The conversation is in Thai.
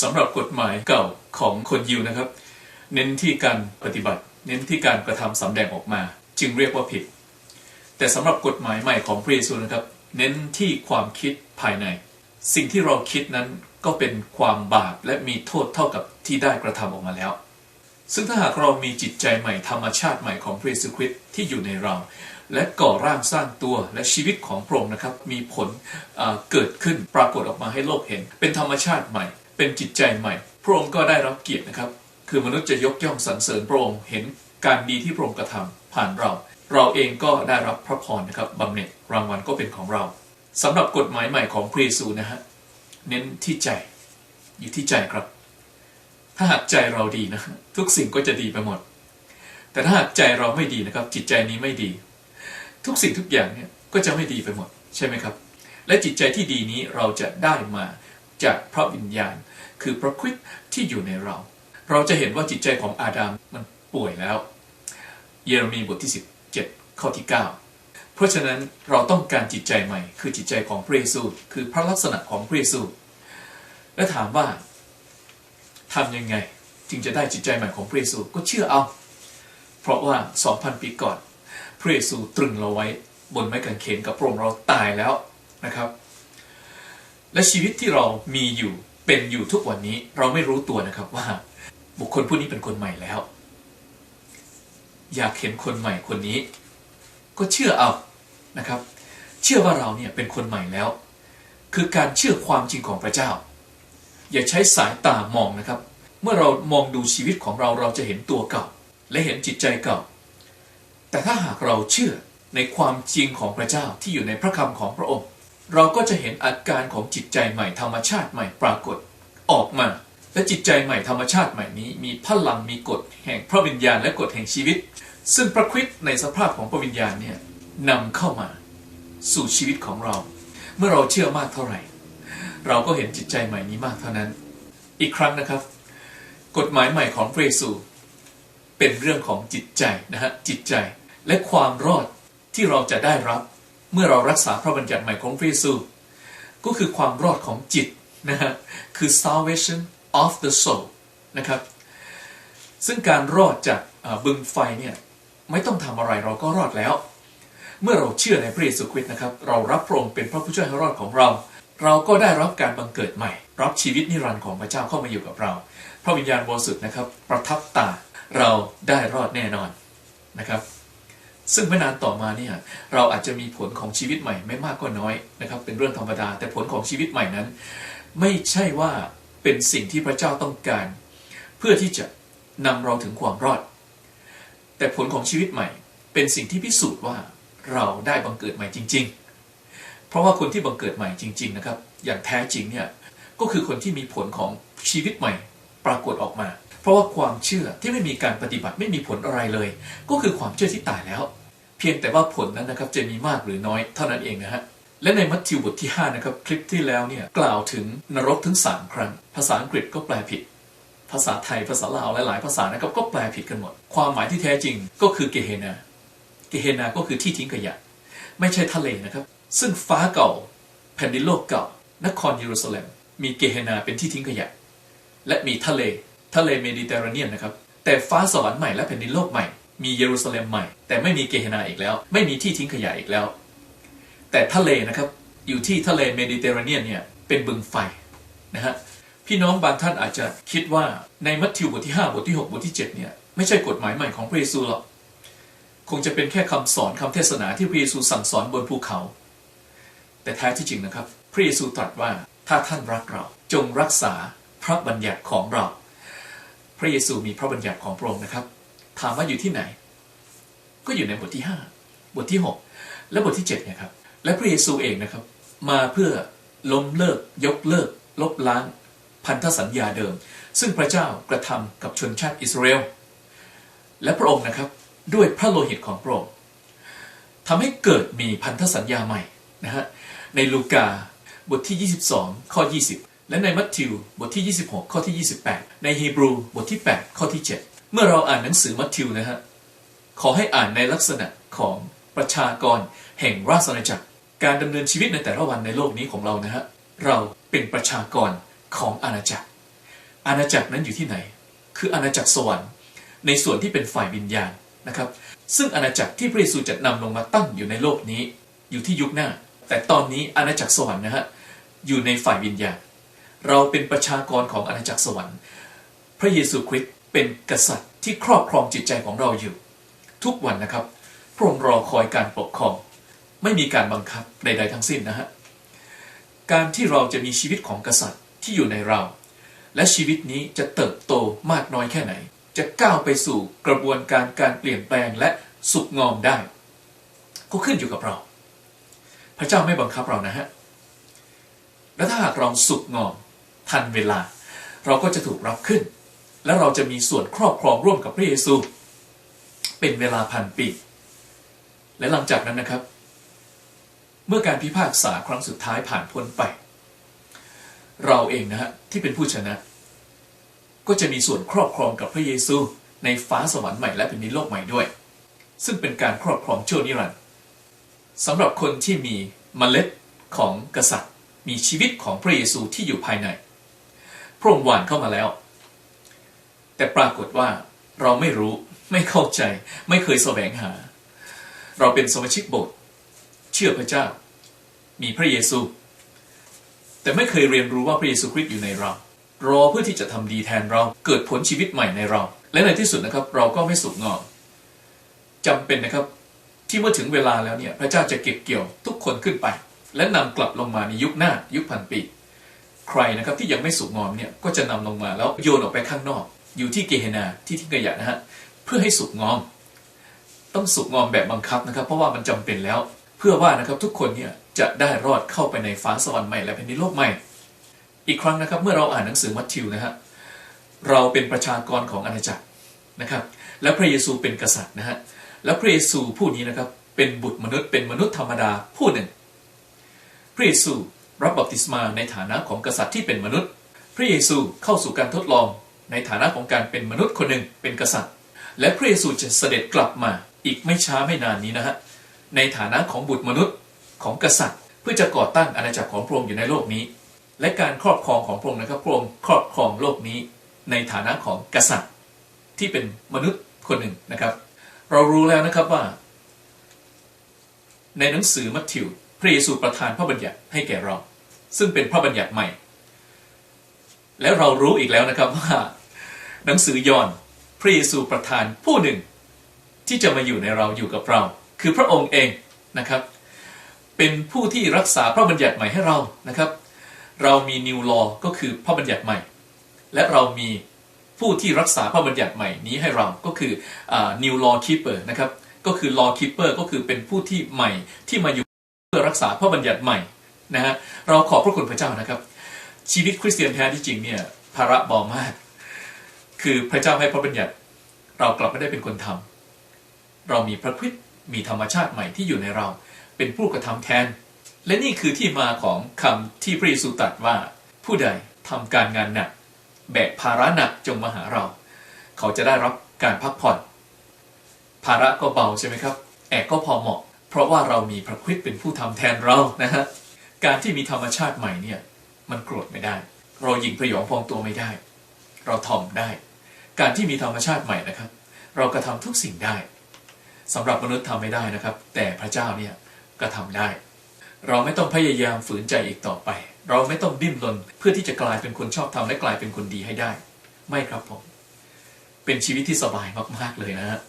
สำหรับกฎหมายเก่าของคนยิวนะครับ เน้นที่การปฏิบัติ เน้นที่การกระทำสำแดงออกมา จึงเรียกว่าผิด แต่สำหรับกฎหมายใหม่ของพระเยซูนะครับ เน้นที่ความคิดภายใน สิ่งที่เราคิดนั้นก็เป็นความบาปและมีโทษเท่ากับที่ได้กระทำออกมาแล้ว ซึ่งถ้าหากเรามีจิตใจใหม่ธรรมชาติใหม่ของพระเยซูคริสต์ที่อยู่ในเรา และก่อร่างสร้างตัวและชีวิตของพระองค์นะครับ มีผลเกิดขึ้นปรากฏออกมาให้โลกเห็น เป็นธรรมชาติใหม่ เป็นจิตใจใหม่พระองค์ก็ได้รับเกียรตินะครับ คือมนุษย์จะยกย่องสรรเสริญพระองค์เห็นการดีที่พระองค์กระทำผ่านเรา เราเองก็ได้รับพระพรนะครับบำเหน็จรางวัลก็เป็นของเราสำหรับกฎหมายใหม่ของพระเยซูนะฮะเน้นที่ใจอยู่ที่ใจครับ ถ้าหากใจเราดีนะทุกสิ่งก็จะดีไปหมด แต่ถ้าหากใจเราไม่ดีนะครับ จิตใจนี้ไม่ดี ทุกสิ่งทุกอย่างเนี่ยก็จะไม่ดีไปหมดใช่ไหมครับ และจิตใจที่ดีนี้เราจะได้มาจากพระวิญญาณ คือพระคริสต์ที่อยู่ในเรา เราจะเห็นว่าจิตใจของอาดัมมันป่วยแล้ว เยเรมีบทที่ 17 ข้อที่ 9 เพราะฉะนั้นเราต้องการจิตใจใหม่ คือจิตใจของพระเยซู คือพระลักษณะของพระเยซู และถามว่าทำยังไงจึงจะได้จิตใจใหม่ของพระเยซูก็เชื่อเอา เพราะว่า 2,000 ปีก่อน พระเยซูตรึงเราไว้บนไม้กางเขนกับพระองค์เราตายแล้วนะครับ และชีวิตที่เรามีอยู่เป็นอยู่ทุกวันนี้เราไม่รู้ตัวนะครับว่า บุคคลผู้นี้เป็นคนใหม่แล้ว อยากเห็นคนใหม่คนนี้ ก็เชื่อเอานะครับ เชื่อว่าเราเนี่ยเป็นคนใหม่แล้ว คือการเชื่อความจริงของพระเจ้า อย่าใช้สายตามองนะครับ เมื่อเรามองดูชีวิตของเราเราจะเห็นตัวเก่า และเห็นจิตใจเก่า แต่ถ้าหากเราเชื่อในความจริงของพระเจ้าที่อยู่ในพระคำของพระองค์ เราก็จะเห็นอาการของจิตใจใหม่ธรรมชาติใหม่ปรากฏออกมา และจิตใจใหม่ธรรมชาติใหม่นี้ มีพลังมีกฎแห่งพระวิญญาณและกฎแห่งชีวิต ซึ่งพระคริสต์ในสภาพของพระวิญญาณเนี่ยนำเข้ามาสู่ชีวิตของเรา เมื่อเราเชื่อมากเท่าไหร่ เราก็เห็นจิตใจใหม่นี้มากเท่านั้น อีกครั้งนะครับ กฎหมายใหม่ของพระเยซูเป็นเรื่องของจิตใจนะฮะจิตใจ และความรอดที่เราจะได้รับ เมื่อเรารักษาพระบัญญัติใหม่ของพระเยซู ก็คือความรอดของจิตนะฮะคือ salvation of the soul นะครับ ซึ่งการรอดจากบึงไฟเนี่ยไม่ต้องทำอะไรเราก็รอดแล้ว เมื่อเราเชื่อในพระเยซูคริสต์นะครับ เรารับพระองค์เป็นพระผู้ช่วยให้รอดของเรา เราก็ได้รับการบังเกิดใหม่ รับชีวิตนิรันดร์ของพระเจ้าเข้ามาอยู่กับเรา พระวิญญาณบริสุทธิ์นะครับ ประทับตาเราได้รอดแน่นอนนะครับ ซึ่งไม่นานต่อมาเนี่ยเราอาจจะมีผลของชีวิตใหม่ไม่มากก็น้อยนะครับเป็นเรื่องธรรมดา แต่ผลของชีวิตใหม่นั้น ไม่ใช่ว่าเป็นสิ่งที่พระเจ้าต้องการ เพื่อที่จะนำเราถึงความรอด แต่ผลของชีวิตใหม่ เป็นสิ่งที่พิสูจน์ว่าเราได้บังเกิดใหม่จริง ๆ เพราะว่าคนที่บังเกิดใหม่จริง ๆ นะครับ อย่างแท้จริงเนี่ยก็คือคนที่มีผลของชีวิตใหม่ปรากฏออกมา เพราะว่าความเชื่อที่ไม่มีการปฏิบัติไม่มีผลอะไรเลย ก็คือความเชื่อที่ตายแล้ว เพียงแต่ว่าผลนั้นนะครับจะมีมากหรือน้อยเท่านั้นเองนะฮะและในมัทธิวบทที่5นะครับคลิปที่แล้วเนี่ยกล่าวถึงนรกถึง 3 ครั้ง ภาษาอังกฤษก็แปลผิด ภาษาไทยภาษาลาวหลายๆภาษานะครับก็แปลผิดกันหมด ความหมายที่แท้จริงก็คือเกเฮนาเกเฮนาก็คือที่ทิ้งขยะ ไม่ใช่ทะเลนะครับ ซึ่งฟ้าเก่า แผ่นดินโลกเก่า นครเยรูซาเล็ม มีเกเฮนาเป็นที่ทิ้งขยะ และมีทะเล ทะเลเมดิเตอร์เรเนียนนะครับ แต่ฟ้าสวรรค์ใหม่และแผ่นดินโลกใหม่ มีเยรูซาเล็มใหม่ แต่ไม่มีเกเฮนาอีกแล้ว ไม่มีที่ทิ้งขยะอีกแล้ว แต่ทะเลนะครับ อยู่ที่ทะเลเมดิเตอร์เรเนียนเนี่ย เป็นบึงไฟนะฮะ พี่น้องบางท่านอาจจะคิดว่าในมัทธิวบทที่ 5 บทที่ 6 บทที่ 7 เนี่ย ไม่ใช่กฎหมายใหม่ของพระเยซูหรอก คงจะเป็นแค่คำสอนคำเทศนาที่พระเยซูสั่งสอนบนภูเขา แต่แท้ที่จริงนะครับ พระเยซูตรัสว่า ถ้าท่านรักเรา จงรักษาพระบัญญัติของเรา พระเยซูมีพระบัญญัติของพระองค์นะครับ ถามว่าอยู่ที่ไหน ก็อยู่ในบทที่ 5 บทที่ 6 และบทที่7เนี่ยครับ และพระเยซูเองนะครับ มาเพื่อล้มเลิก ยกเลิก ลบล้าง พันธสัญญาเดิม ซึ่งพระเจ้ากระทำกับชนชาติอิสราเอลและพระองค์นะครับด้วยพระโลหิตของพระองค์ทำให้เกิดมีพันธสัญญาใหม่นะฮะในลูกาบทที่ 22 ข้อ 20 และในมัทธิวบทที่ 26 ข้อที่ 28 ในฮีบรูบทที่ 8 ข้อที่ 7 เมื่อเราอ่านหนังสือมัทธิวนะฮะ ขอให้อ่านในลักษณะของประชากรแห่งราชอาณาจักร การดำเนินชีวิตในแต่ละวันในโลกนี้ของเรานะฮะ เราเป็นประชากรของอาณาจักร อาณาจักรนั้นอยู่ที่ไหน คืออาณาจักรสวรรค์ ในส่วนที่เป็นฝ่ายวิญญาณนะครับ ซึ่งอาณาจักรที่พระเยซูจะนำลงมาตั้งอยู่ในโลกนี้ อยู่ที่ยุคหน้า แต่ตอนนี้อาณาจักรสวรรค์นะฮะ อยู่ในฝ่ายวิญญาณ เราเป็นประชากรของอาณาจักรสวรรค์ พระเยซูคริสต์เป็นกษัตริย์ที่ครอบครองจิตใจของเราอยู่ ทุกวันนะครับ พระองค์รอคอยการปกครอง ไม่มีการบังคับใดๆทั้งสิ้นนะฮะการที่เราจะมีชีวิตของกษัตริย์ที่อยู่ในเรา และชีวิตนี้จะเติบโตมากน้อยแค่ไหน จะก้าวไปสู่กระบวนการการเปลี่ยนแปลงและสุกงอมได้ ก็ขึ้นอยู่กับเรา พระเจ้าไม่บังคับเรานะฮะและถ้าหากเราสุกงอม ทันเวลา เราก็จะถูกรับขึ้น และเราจะมีส่วนครอบครองร่วมกับพระเยซู เป็นเวลาพันปี และหลังจากนั้นนะครับ เมื่อการพิพากษาครั้งสุดท้ายผ่านพ้นไป เราเองนะฮะที่เป็นผู้ชนะ ก็จะมีส่วนครอบครองกับพระเยซู ในฟ้าสวรรค์ใหม่และเป็นนิโลกใหม่ด้วย ซึ่งเป็นการครอบครองชั่วนิรันดร์สำหรับคนที่มีเมล็ดของกษัตริย์ มีชีวิตของพระเยซูที่อยู่ภายใน พระองค์หวานเข้ามาแล้ว แต่ปรากฏว่าเราไม่รู้ไม่เข้าใจ ไม่เคยแสวงหา เราเป็นสมาชิกโบสถ์เชื่อพระเจ้า มีพระเยซู แต่ไม่เคยเรียนรู้ว่าพระเยซูคริสต์อยู่ในเรา รอเพื่อที่จะทำดีแทนเราเกิดผลชีวิตใหม่ในเรา และในที่สุดนะครับ เราก็ไม่สุกงอมจำเป็นนะครับที่เมื่อถึงเวลาแล้วเนี่ยพระเจ้าจะเก็บเกี่ยวทุกคนขึ้นไป และนำกลับลงมาในยุคหน้ายุคพันปี ใครนะครับที่ยังไม่สุกงอมเนี่ยก็จะนำลงมาแล้วโยนออกไปข้างนอก อยู่ที่เกเฮนาที่ทิ้งขยะนะฮะเพื่อให้สุกงอม ต้องสุกงอมแบบบังคับนะครับ เพราะว่ามันจำเป็นแล้ว เพื่อว่านะครับทุกคนเนี่ยจะได้รอดเข้าไปในฟ้าสวรรค์ใหม่และแผ่นดินโลกใหม่ อีกครั้งนะครับเมื่อเราอ่านหนังสือมัทธิวนะฮะเราเป็นประชากรของอาณาจักรนะครับ และพระเยซูเป็นกษัตริย์นะฮะและพระเยซูผู้นี้นะครับเป็นบุตรมนุษย์เป็นมนุษย์ธรรมดาผู้หนึ่ง พระเยซู รับบัพติศมาในฐานะของกษัตริย์ที่เป็นมนุษย์ พระเยซูเข้าสู่การทดลอง ในฐานะของการเป็นมนุษย์คนหนึ่งเป็นกษัตริย์ และพระเยซูจะเสด็จกลับมาอีกไม่ช้าไม่นานนี้นะฮะในฐานะของบุตรมนุษย์ของกษัตริย์ เพื่อจะก่อตั้งอาณาจักรของพระองค์อยู่ในโลกนี้ และการครอบครองของพระองค์นะครับพระองค์ครอบครองโลกนี้ ในฐานะของกษัตริย์ ที่เป็นมนุษย์คนหนึ่งนะครับ เรารู้แล้วนะครับว่า ในหนังสือมัทธิว พระเยซูประทานพระบัญญัติให้แก่เรา ซึ่งเป็นพระบัญญัติใหม่ แล้วเรารู้อีกแล้วนะครับว่า หนังสือยอห์นพระเยซูประทานผู้หนึ่ง ที่จะมาอยู่ในเราอยู่กับเรา คือพระองค์เองนะครับ เป็นผู้ที่รักษาพระบัญญัติใหม่ให้เรานะครับ เรามีนิวลอก็คือพระบัญญัติใหม่ และเรามีผู้ที่รักษาพระบัญญัติใหม่นี้ให้เราก็คือนิวลอคีเปอร์นะครับก็คือลอคีเปอร์ก็คือเป็นผู้ที่ใหม่ที่มาอยู่เพื่อรักษาพระบัญญัติใหม่ นะฮะเราขอบพระคุณพระเจ้านะครับ ชีวิตคริสเตียนแท้ที่จริงเนี่ยภาระเบามาก คือพระเจ้าให้พระบัญญัติ เรากลับไม่ได้เป็นคนทำเรามีพระคริสต์มีธรรมชาติใหม่ที่อยู่ในเรา เป็นผู้กระทำแทน และนี่คือที่มาของคำที่พระเยซูตรัสว่า ผู้ใดทำการงานหนัก แบกภาระหนักจงมาหาเรา เขาจะได้รับการพักผ่อน ภาระก็เบาใช่ไหมครับแอกก็พอเหมาะ เพราะว่าเรามีพระคริสต์เป็นผู้ทำแทนเรานะฮะ การที่มีธรรมชาติใหม่เนี่ย มันโกรธไม่ได้ เราหยิ่งพยองพองตัวไม่ได้ เราถ่อมได้ การที่มีธรรมชาติใหม่นะครับ เรากระทำทุกสิ่งได้สำหรับมนุษย์ทำไม่ได้นะครับ แต่พระเจ้าเนี่ยกระทำได้ เราไม่ต้องพยายามฝืนใจอีกต่อไป เราไม่ต้องดิ้นรนเพื่อที่จะกลายเป็นคนชอบทำและกลายเป็นคนดีให้ได้ ไม่ครับผม เป็นชีวิตที่สบายมากๆเลยนะฮะ